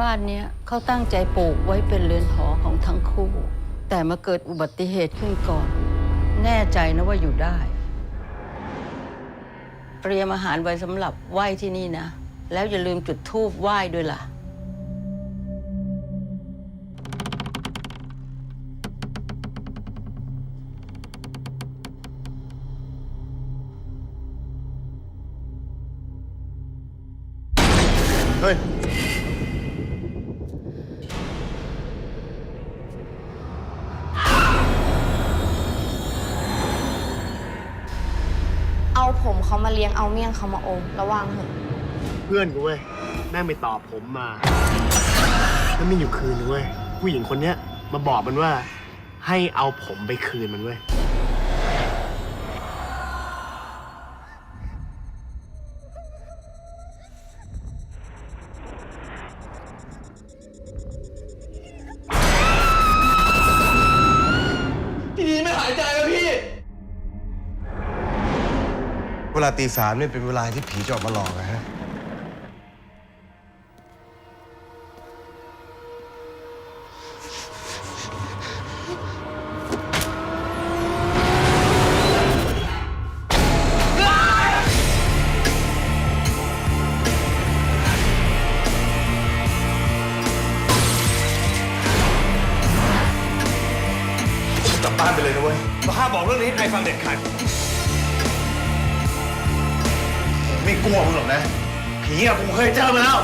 บ้านเนี้ยเขาตั้งใจปลูกไว้เป็นเรือนหอของทั้งคู่ แต่มาเกิดอุบัติเหตุขึ้นก่อน แน่ใจนะว่าอยู่ได้ เตรียมอาหารไว้สำหรับไหว้ที่นี่นะ แล้วอย่าลืมจุดธูปไหว้ด้วยล่ะเฮ้ย ผมเขามาเลี้ยงเอาเมี่ยงเขามาอมระวังเถอะเพื่อนกูเว้ยแม่งไปตอบผมมาแล้วมีอยู่คืนนึงเว้ยผู้หญิงคนเนี้ยมาบอกมันว่า ให้เอาผมไปคืนมันเว้ย เวลาตีสามเนี่ยเป็นเวลาที่ผีจะออกมาหลอกนะฮะ กลับบ้านไปเลยนะเว้ยเราห้ามบอกเรื่องนี้ให้ใครฟังเด็ดขาด ไม่กลัวมึงหรอกนะผีอะกูเคยเจอมาแล้ว